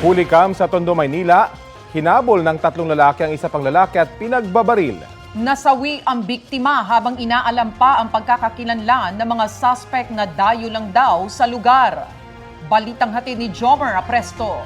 Hulikam sa Tondo, Maynila, hinabol ng tatlong lalaki ang isa pang lalaki at pinagbabaril. Nasawi ang biktima habang inaalam pa ang pagkakakilanlan ng mga suspect na dayo lang daw sa lugar. Balitang hatid ni Jomer Apresto.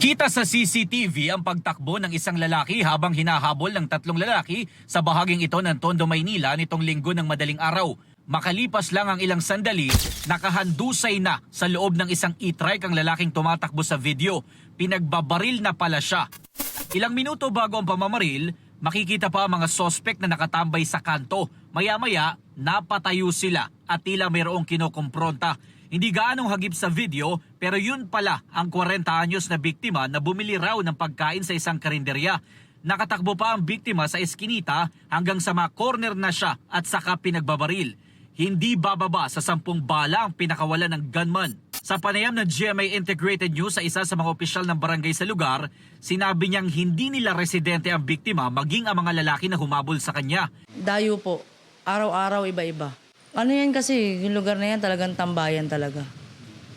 Kita sa CCTV ang pagtakbo ng isang lalaki habang hinahabol ng tatlong lalaki sa bahaging ito ng Tondo, Maynila nitong linggo ng madaling araw. Makalipas lang ang ilang sandali, nakahandusay na sa loob ng isang e-trike ang lalaking tumatakbo sa video. Pinagbabaril na pala siya. Ilang minuto bago ang pamamaril, makikita pa ang mga sospek na nakatambay sa kanto. Maya-maya, napatayo sila at tila mayroong kinokompronta. Hindi gaanong hagip sa video pero yun pala ang 40 anyos na biktima na bumili raw ng pagkain sa isang karinderya. Nakatakbo pa ang biktima sa eskinita hanggang sa ma-corner na siya at saka pinagbabaril. Hindi bababa sa sampung bala ang pinakawala ng gunman. Sa panayam ng GMA Integrated News sa isa sa mga opisyal ng barangay sa lugar, sinabi niyang hindi nila residente ang biktima maging ang mga lalaki na humabol sa kanya. Dayo po. Araw-araw iba-iba. Ano yan kasi, yung lugar na yan talagang tambayan talaga.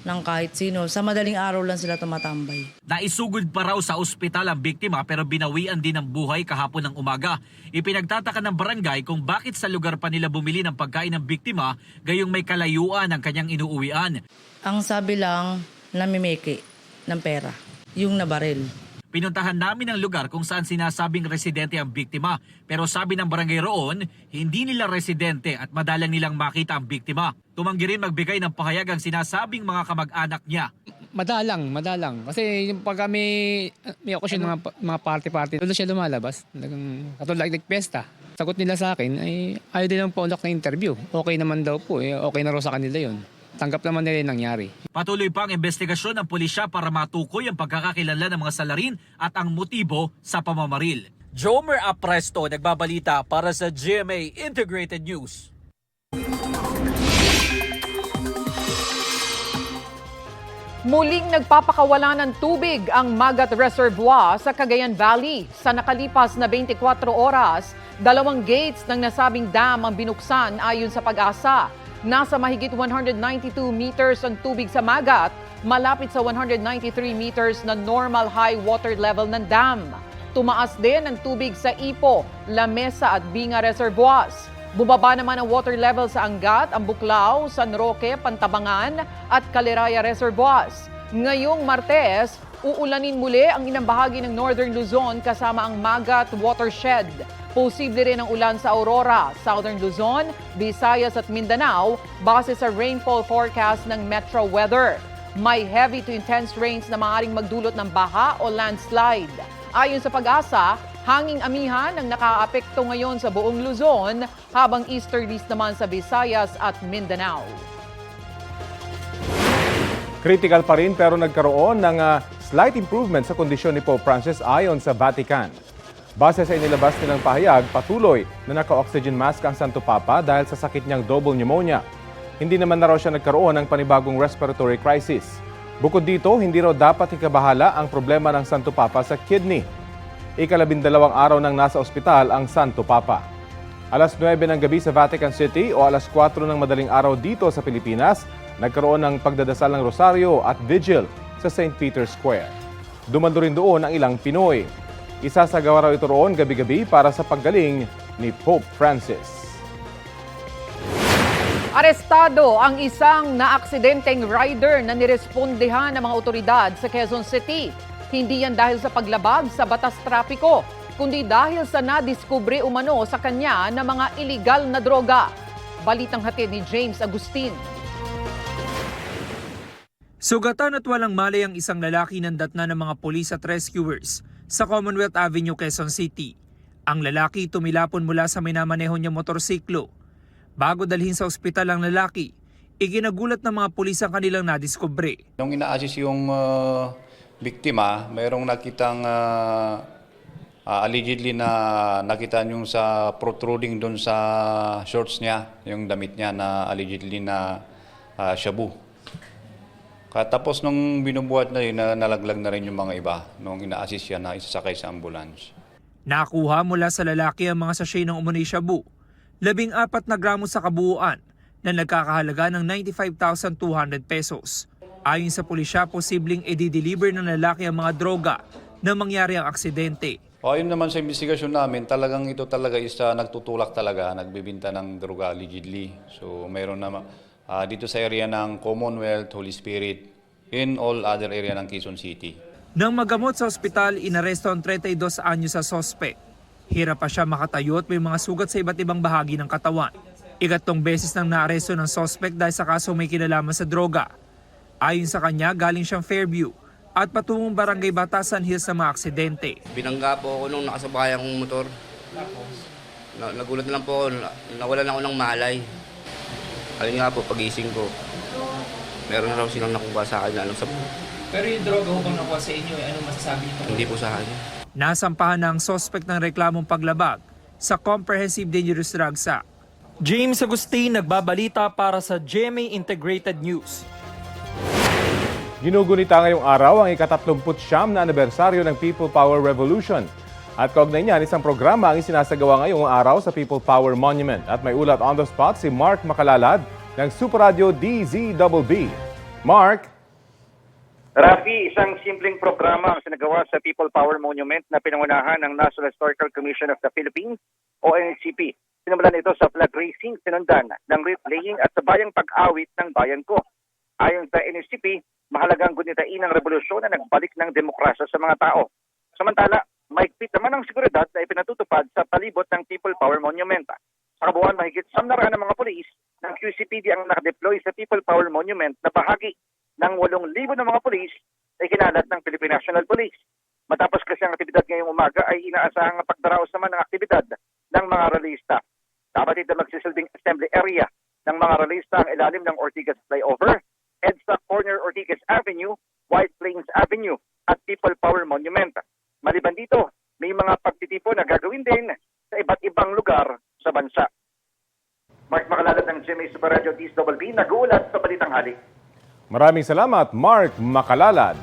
Ng kahit sino. Sa madaling araw lang sila tumatambay. Naisugod pa raw sa ospital ang biktima pero binawian din ng buhay kahapon ng umaga. Ipinagtataka ng barangay kung bakit sa lugar pa nila bumili ng pagkain ng biktima gayong may kalayuan ang kanyang inuuwian. Ang sabi lang, namimiki ng pera. Yung nabaril. Pinuntahan namin ang lugar kung saan sinasabing residente ang biktima pero sabi ng barangay roon, hindi nila residente at madalang nilang makita ang biktima. Tumanggi rin magbigay ng pahayag ang sinasabing mga kamag-anak niya. Madalang, madalang. Kasi yung pag may, may okasyon mga, mga party-party, doon siya lumalabas. Talagang, katulad like pesta. Sagot nila sa akin, ay ayaw din ng paulak na interview. Okay naman daw po, eh, okay na raw sa kanila yon. Tanggap naman nila yung nangyari. Patuloy pa ang investigasyon ng pulisya para matukoy ang pagkakakilanlan ng mga salarin at ang motibo sa pamamaril. Jomer Apresto nagbabalita para sa GMA Integrated News. Muling nagpapakawala ng tubig ang Magat Reservoir sa Cagayan Valley. Sa nakalipas na 24 oras, dalawang gates ng nasabing dam ang binuksan ayon sa pag-asa. Nasa mahigit 192 meters ang tubig sa Magat, malapit sa 193 meters na normal high water level ng dam. Tumaas din ang tubig sa Ipo, Lamesa at Binga Reservoirs. Bumaba naman ang water level sa Angat, Ambuklao, San Roque, Pantabangan at Caliraya Reservoirs. Ngayong Martes, uulanin muli ang inang bahagi ng Northern Luzon kasama ang Magat Watershed. Posible rin ang ulan sa Aurora, Southern Luzon, Visayas at Mindanao base sa rainfall forecast ng Metro Weather. May heavy to intense rains na maaaring magdulot ng baha o landslide. Ayon sa pag-asa, hanging amihan ang nakaapekto ngayon sa buong Luzon habang easterlies naman sa Visayas at Mindanao. Critical pa rin pero nagkaroon ng ah, slight improvement sa kondisyon ni Pope Francis ayon sa Vatican. Base sa inilabas nilang pahayag, patuloy na naka-oxygen mask ang Santo Papa dahil sa sakit niyang double pneumonia. Hindi naman na raw siya nagkaroon ng panibagong respiratory crisis. Bukod dito, hindi raw dapat ikabahala ang problema ng Santo Papa sa kidney. Ikalabindalawang araw nang nasa ospital ang Santo Papa. Alas 9 ng gabi sa Vatican City o alas 4 ng madaling araw dito sa Pilipinas, nagkaroon ng pagdadasal ng rosaryo at vigil sa St. Peter's Square. Dumando rin doon ang ilang Pinoy. Isasagawa raw ito roon gabi-gabi para sa paggaling ni Pope Francis. Arestado ang isang naaksidenteng rider na nirespondehan ng mga otoridad sa Quezon City. Hindi yan dahil sa paglabag sa batas trapiko, kundi dahil sa nadiskubre umano sa kanya na mga iligal na droga. Balitang hatid ni James Agustin. Sugatan at walang malay ang isang lalaki ng datna ng mga polis at rescuers sa Commonwealth Avenue, Quezon City. Ang lalaki tumilapon mula sa minamaneho niya motorsiklo. Bago dalhin sa ospital ang lalaki, iginagulat ng mga pulis ang kanilang nadiskubre. Nung ina-assist yung uh, biktima, mayroong nakitang uh, uh, allegedly na nakita yung sa protruding doon sa shorts niya, yung damit niya na allegedly na uh, shabu. Katapos nung binubuhat na yun, na nalaglag na rin yung mga iba nung ina-assist siya na isasakay sa ambulance. Nakuha mula sa lalaki ang mga sachet ng umano'y shabu, labing apat na gramo sa kabuuan na nagkakahalaga ng 95,200 pesos. Ayon sa pulisya, posibleng i-deliver ng lalaki ang mga droga na mangyari ang aksidente. O ayun naman sa investigasyon namin, talagang ito talaga isa nagtutulak talaga, nagbibinta ng droga allegedly. So mayroon naman ah, dito sa area ng Commonwealth, Holy Spirit, in all other area ng Quezon City. Nang magamot sa ospital, inaresto ang 32 anyo sa sospek. Hirap pa siya makatayo at may mga sugat sa iba't ibang bahagi ng katawan. Ikatlong beses nang naaresto ng sospek dahil sa kaso may kinalaman sa droga. Ayon sa kanya, galing siyang Fairview at patungong Barangay Batasan Hills sa mga aksidente. Binangga po ako nung nakasabay akong motor. Na, nagulat na lang po ako, na- nawalan ako ng malay. Alin nga po, pagising ko. Meron raw silang nakuha sa akin ano sa... Pero yung droga ho bang nakuha sa inyo, eh, ano masasabi niyo? Hindi po sa akin. Nasampahan na ang sospek ng reklamong paglabag sa Comprehensive Dangerous Drugs Act. James Agustin nagbabalita para sa GMA Integrated News. Ginugunita ngayong araw ang ikatatlumput siyam na anibersaryo ng People Power Revolution. At kaugnay niyan, isang programa ang isinasagawa ngayong araw sa People Power Monument. At may ulat on the spot si Mark Makalalad ng Super Radio DZBB. Mark? Rafi, isang simpleng programa ang sinagawa sa People Power Monument na pinangunahan ng National Historical Commission of the Philippines o NHCP. Sinimulan ito sa flag raising, sinundan ng wreath laying at sa bayang pag-awit ng bayan ko. Ayon sa NHCP, mahalagang gunitain ang revolusyon na nagbalik ng demokrasya sa mga tao. Samantala, maigpit naman ang seguridad na ipinatutupad sa palibot ng People Power Monument. Sa kabuuan, mahigit sa ng mga polis ng QCPD ang nakadeploy sa People Power Monument na bahagi ng 8,000 ng mga polis ay kinalat ng Philippine National Police. Matapos kasi ang aktibidad ngayong umaga ay inaasahang pagdaraos naman ng aktibidad ng mga realista. Dapat ito magsisilbing assembly area ng mga realista ang ilalim ng Ortigas Flyover, EDSA Corner Ortigas Avenue, White Plains Avenue at People Power Monument. Maliban dito, may mga pagtitipon na gagawin din sa iba't ibang lugar sa bansa. Mark Makalalad ng GMA Super Radio DSWB, nag-uulat sa Balitang Halik. Maraming salamat, Mark Makalalad.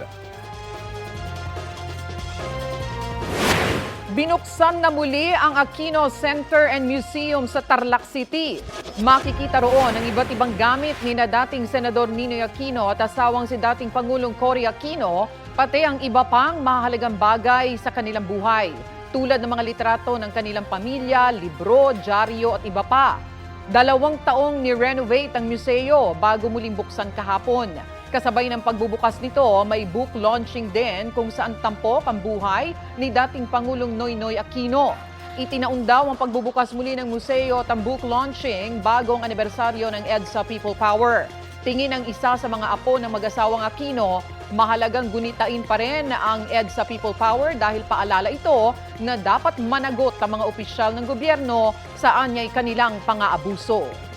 Binuksan na muli ang Aquino Center and Museum sa Tarlac City. Makikita roon ang iba't ibang gamit ni na dating Senador Ninoy Aquino at asawang si dating Pangulong Cory Aquino, pati ang iba pang mahalagang bagay sa kanilang buhay, tulad ng mga litrato ng kanilang pamilya, libro, dyaryo at iba pa. Dalawang taong ni-renovate ang museo bago muling buksan kahapon. Kasabay ng pagbubukas nito, may book launching din kung saan tampok ang buhay ni dating Pangulong Noynoy Aquino. Itinaon daw ang pagbubukas muli ng museo at ang book launching bagong anibersaryo ng EDSA People Power. Tingin ng isa sa mga apo ng mag-asawang Aquino, mahalagang gunitain pa rin ang EDSA People Power dahil paalala ito na dapat managot ang mga opisyal ng gobyerno sa anyay kanilang pang-aabuso.